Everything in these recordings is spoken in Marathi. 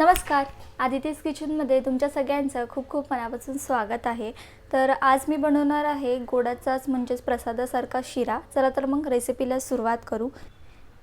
नमस्कार. आदितीस किचनमध्ये तुमच्या सगळ्यांचं खूप खूप मनापासून स्वागत आहे. तर आज मी बनवणार आहे गोडाचाच म्हणजेच प्रसादासारखा शिरा. चला तर मग रेसिपीला सुरुवात करू.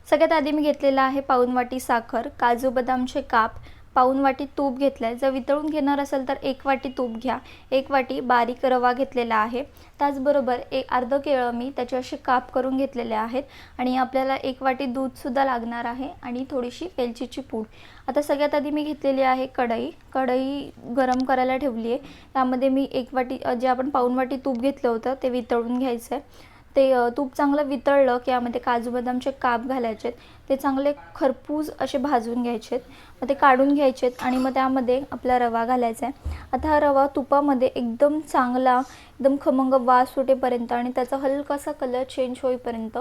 सगळ्यात आधी मी घेतलेला आहे पाऊन वाटी साखर काजू बदामचे काप पाऊन वाटी तूप घेतलं आहे जर वितळून घेणार असेल तर एक वाटी तूप घ्या. एक वाटी बारीक रवा घेतलेला आहे. त्याचबरोबर एक अर्ध केळं मी त्याचे असे काप करून घेतलेले आहेत. आणि आपल्याला एक वाटी दूधसुद्धा लागणार आहे आणि थोडीशी वेलचीची पूड. आता सगळ्यात आधी मी घेतलेली आहे कढई. कढई गरम करायला ठेवली आहे त्यामध्ये मी एक वाटी जे आपण पाऊन वाटी तूप घेतलं होतं ते वितळून घ्यायचं आहे ते तूप चांगलं वितळलं की यामध्ये काजू बदामचे काप घालायचे ते चांगले खरपूस असे भाजून घ्यायचे मग ते काढून घ्यायचे आणि मग त्यामध्ये आपला रवा घालायचा आहे आता हा रवा तुपामध्ये एकदम चांगला एकदम खमंग वास सुटेपर्यंत आणि त्याचा हलकासा कलर चेंज होईपर्यंत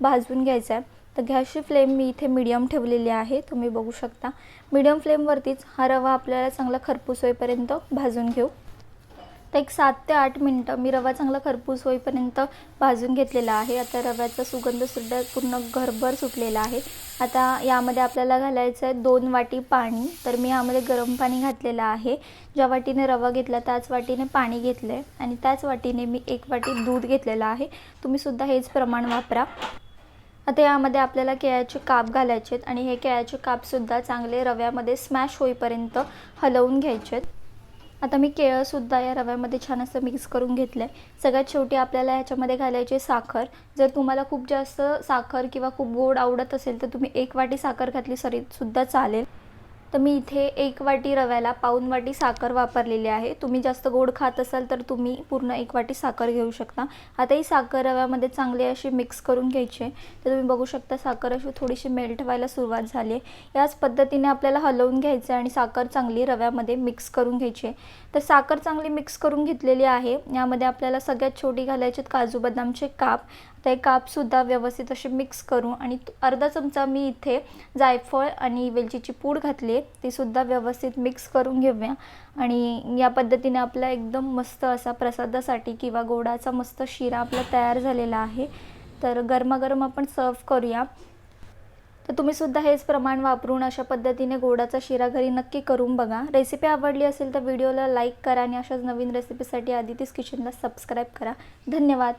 भाजून घ्यायचा आहे तर गॅसची फ्लेम मी इथे मीडियम ठेवलेली आहे. तुम्ही बघू शकता. मीडियम फ्लेमवरतीच हा रवा आपल्याला चांगला खरपूस होईपर्यंत भाजून घेऊ. तर एक सात ते आठ मिनटं मी रवा चांगला खरपूस होईपर्यंत भाजून घेतलेला आहे. आता रव्याचा सुगंधसुद्धा पूर्ण घरभर सुटलेला आहे. आता यामध्ये आपल्याला घालायचं आहे दोन वाटी पाणी. तर मी यामध्ये गरम पाणी घातलेलं आहे. ज्या वाटीने रवा घेतला त्याच वाटीने पाणी घेतलं आहे आणि त्याच वाटीने मी एक वाटी दूध घेतलेलं आहे. तुम्हीसुद्धा हेच प्रमाण वापरा. आता यामध्ये आपल्याला केळ्याचे काप घालायचे आहेत आणि हे केळ्याचे कापसुद्धा चांगले रव्यामध्ये स्मॅश होईपर्यंत हलवून घ्यायचे आहेत आता मी केळंसुद्धा या रव्यामध्ये छान असं मिक्स करून घेतलं आहे सगळ्यात शेवटी आपल्याला ह्याच्यामध्ये घालायची साखर. जर तुम्हाला खूप जास्त साखर किंवा खूप गोड आवडत असेल तर तुम्ही एक वाटी साखर घातली सरी सुद्धा चालेल. तर मी इथे एक वाटी रव्याला पाऊन वाटी साखर वापरलेली आहे. तुम्ही जास्त गोड खात असाल तर तुम्ही पूर्ण एक वाटी साखर घेऊ शकता. आता ही साखर रव्यामध्ये चांगली अशी मिक्स करून घ्यायची. आहे तर तुम्ही बघू शकता साखर अशी थोडीशी मेल्ट व्हायला सुरुवात झाली आहे. याच पद्धतीने आपल्याला हलवून घ्यायचं आहे आणि साखर चांगली रव्यामध्ये मिक्स करून घ्यायची आहे. तर साखर चांगली मिक्स करून घेतलेली आहे. यामध्ये आपल्याला सगळ्यात छोटी घालायचे आहेत काजू बदामचे काप. ते कापसुद्धा व्यवस्थित असे मिक्स करू आणि अर्धा चमचा मी इथे जायफळ आणि वेलचीची पूड घातली आहे तीसुद्धा व्यवस्थित मिक्स करून घेऊया. आणि या पद्धतीने आपला एकदम मस्त असा प्रसादासाठी किंवा गोडाचा मस्त शिरा आपला तयार झालेला आहे. तर गरमागरम आपण सर्व करूया. तर तुम्हीसुद्धा हेच प्रमाण वापरून अशा पद्धतीने गोडाचा शिरा घरी नक्की करून बघा. रेसिपी आवडली असेल तर व्हिडिओला लाईक करा आणि अशाच नवीन रेसिपीसाठी आदितीस किचनला सबस्क्राईब करा. धन्यवाद.